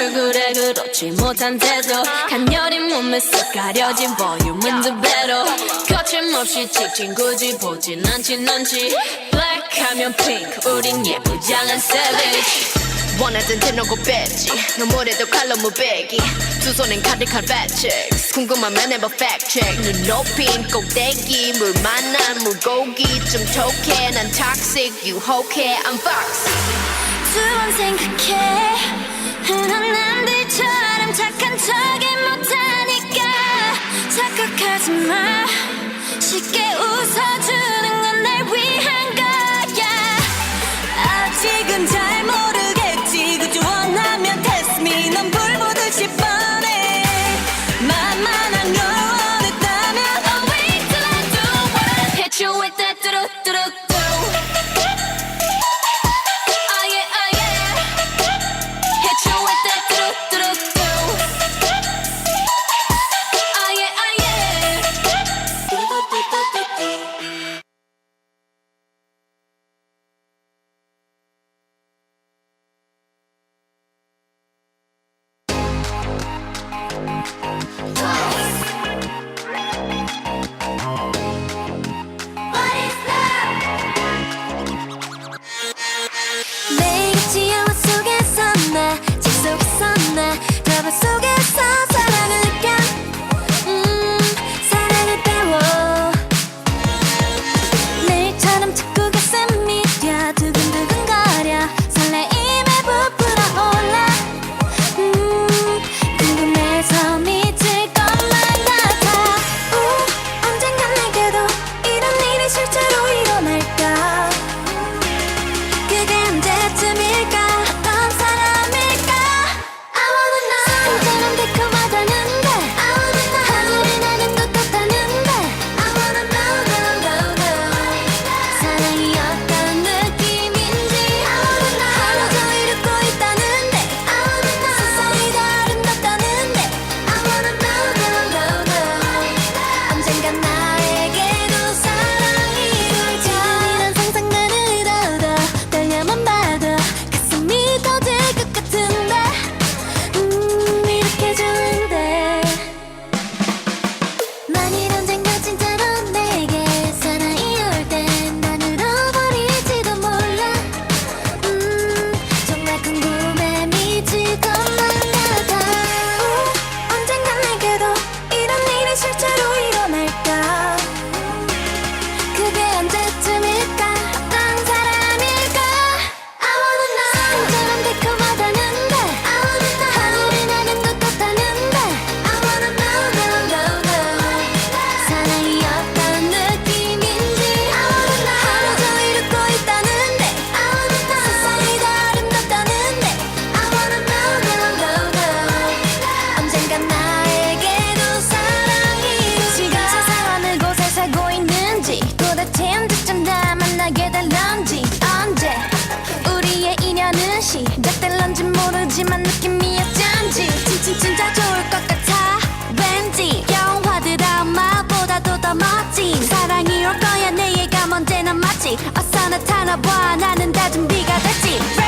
얼굴에 못한데도. 간열인 몸에 쏙 가려진 볼륨은 두 배로. 거침없이 찍힌 굳이 보진 않지 넌지. 블랙하면 pink 우린 예쁘장한 savage. 원하던 대놓고 뺐지. 너무래도 칼로 무배기. 두 손엔 가득한 팩트 궁금하면 해봐 팩트 눈 높인 꼭대기 물 만난 물고기. 좀 톡해 난 toxic 유혹해 I'm foxy. 두번 생각해. 흔한 남들처럼 착한 척에 못하니까 착각하지 마. 쉽게 웃어줘. 나타나봐. 나는 다 준비가 됐지.